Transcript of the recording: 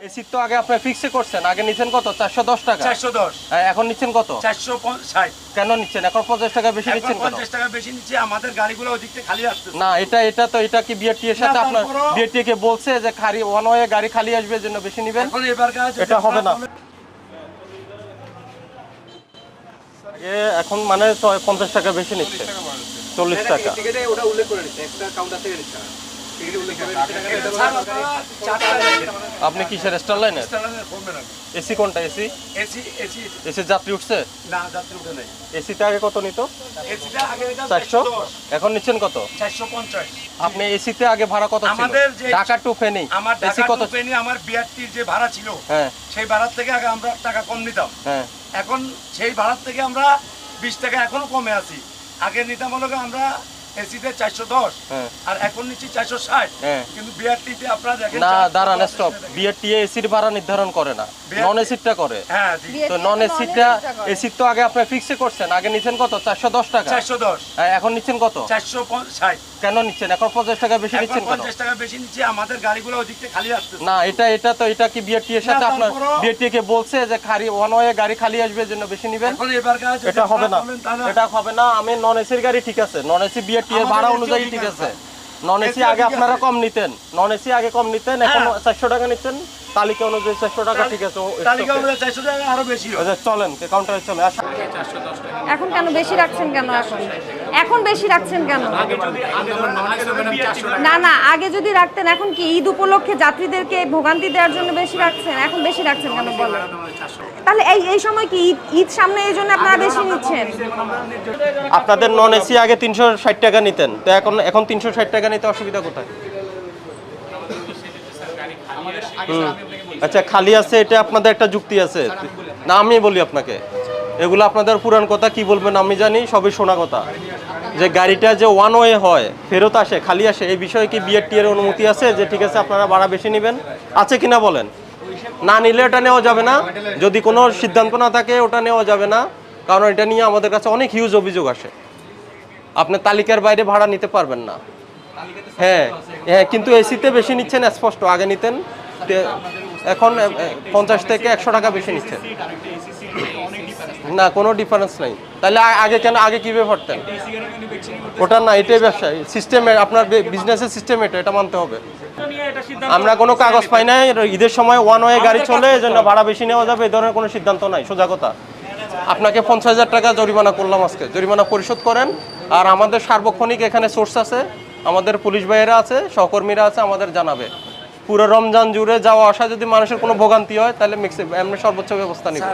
AC তো আগে আপনি ফিক্সে করছেন আগে নিচ্ছেন কত? চারশো দশ টাকা? চারশো দশ। হ্যাঁ, এখন নিচ্ছেন কত? কেন নিচ্ছেন? এখন পঞ্চাশ টাকা বেশি কেন? পঞ্চাশ টাকা বেশি নিচ্ছে আমাদের গাড়িগুলো ওদিক থেকে খালি আসছে না এটা এটা তো এটা কি বিআরটি এর সাথে আপনার বিআরটি কে বলছে যে খালি ওয়ান ওয়ে গাড়ি খালি আসবে জন্য বেশি নেবেন? এখন এবার কাজ এটা হবে না। আগে এখন মানে ছয়- পঞ্চাশ টাকা বেশি নিচ্ছে। চল্লিশ টাকা। টিকেটে ওটা উল্লেখ করে একটা কাউন্টার থেকে নিচ্ছে। আপনি কিসের স্টার লাইনের এসি কোনটা এসি এসি যাত্রী উঠছে? না যাত্রী উঠে নাই এসিতে আগে কত নিত? চারশো? এখন নিচ্ছেন কত? 450 আপনি এসিতে আগে ভাড়া কত ছিল? আমাদের যে- ঢাকা টু ফেনি। আমার এসি কত ফেনী আমার বিআরটির যে ভাড়া ছিল হ্যাঁ। সেই ভাড়ার থেকে আগে আমরা টাকা কম নিতাম। হ্যাঁ। এখন সেই ভাড়ার থেকে আমরা বিশ টাকা এখনও কমে আছি। আগে নিতাম হলো আমরা এসিতে চারশো দশ হ্যাঁ। আর এখন নিচ্ছি চারশো ষাট। হ্যাঁ। কিন্তু বিআরটিতে আপনারা দেখেন না দাঁড়ান স্টপ বিআরটি এসির ভাড়া নির্ধারণ করে না। নন এসিটা করে। হ্যাঁ তো নন এসিটা এসির তো আগে আপনি ফিক্সে করছেন। আগে নিচ্ছেন কত? চারশো দশ টাকা? চারশো দশ। হ্যাঁ, এখন নিচ্ছেন কত? চারশো ষাট। কেন নিচ্ছেন? এখন পঞ্চাশ টাকা বেশি নিচ্ছেন পঞ্চাশ টাকা বেশি নিচ্ছে আমাদের গাড়িগুলো ওদিক থেকে খালি আসছে না এটা এটা তো এটা কি বিআরটি এর সাথে আপনার বিআরটি কে বলছে যে খালি ওয়ান ওয়ে গাড়ি খালি আসবে এর জন্য বেশি নেবেন? এখন এবার কাজ এটা হবে না। এটা হবে না। আমি নন এসির গাড়ি ঠিক আছে। নন এসি বিআরটি ভাড়া অনুযায়ী ঠিক আছে। নন এসি আগে আপনারা কম নিতেন। নন এসি আগে কম নিতেন এখন হ্যাঁ। চারশো টাকা নিতেন। তালিকা অনুযায়ী চারশো টাকা ঠিক আছে তালিকা অনুযায়ী চারশো টাকা আরও বেশি আচ্ছা, চলেন কাউন্টারে চলে আসেন। এখন কেন বেশি রাখছেন কেন এখন? এখন বেশি রাখছেন কেন? না না আগে যদি রাখতেন এখন কি ঈদ উপলক্ষে যাত্রীদেরকে ভোগান্তি দেওয়ার জন্য বেশি রাখছেন? এখন বেশি রাখছেন কেন বলেন? তাহলে এই এই সময় কি ঈদ ঈদ সামনে এই জন্য আপনারা বেশি নিচ্ছেন? আপনাদের নন এসি আগে তিনশো ষাট টাকা নিতেন তো এখন এখন তিনশো ষাট টাকা নিতে অসুবিধা কোথায়? আচ্ছা খালি আছে এটা আপনাদের একটা যুক্তি আছে। না আমি বলি আপনাকে। এগুলো আপনাদের পুরান কথা কি বলবেন আমি জানি সবই শোনা কথা। যে গাড়িটা যে ওয়ান ওয়ে হয় ফেরত আসে খালি আসে এই বিষয়ে কি বিআরটি এর অনুমতি আছে যে ঠিক আছে আপনারা ভাড়া বেশি নেবেন? আছে কিনা বলেন? না নিলে এটা নেওয়া যাবে না। যদি কোনো সিদ্ধান্ত না থাকে ওটা নেওয়া যাবে না। কারণ এটা নিয়ে আমাদের কাছে অনেক হিউজ অভিযোগ আসে। আপনি তালিকার বাইরে ভাড়া নিতে পারবেন না। হ্যাঁ হ্যাঁ কিন্তু এসিতে বেশি নিচ্ছেন, স্পষ্ট, আগে নিতেন এখন পঞ্চাশ থেকে একশো টাকা বেশি নিচ্ছেন। না, কোনো ডিফারেন্স নাই। তাহলে আগে কেন, আগে কীভাবে ভরতেন? ওটা না, এটাই ব্যবসা। সিস্টেমে আপনার বিজনেসের সিস্টেম এটা এটা মানতে হবে। আমরা কোনো কাগজ পাই নাই ঈদের সময় ওয়ান ওয়ে গাড়ি চলে এই জন্য ভাড়া বেশি নেওয়া যাবে এই ধরনের কোনো সিদ্ধান্ত নাই, সোজা কথা। আপনাকে পঞ্চাশ হাজার টাকা জরিমানা করলাম আজকে। জরিমানা পরিশোধ করেন, আর আমাদের সার্বক্ষণিক এখানে সোর্স আছে আমাদের পুলিশ ভাইয়েরা আছে, সহকর্মীরা আছে, আমাদের জানাবে। পুরো রমজান জুড়ে যাওয়া আসা যদি মানুষের কোনো ভোগান্তি হয়, তাহলে মিক্সি এমনি সর্বোচ্চ ব্যবস্থা নিব।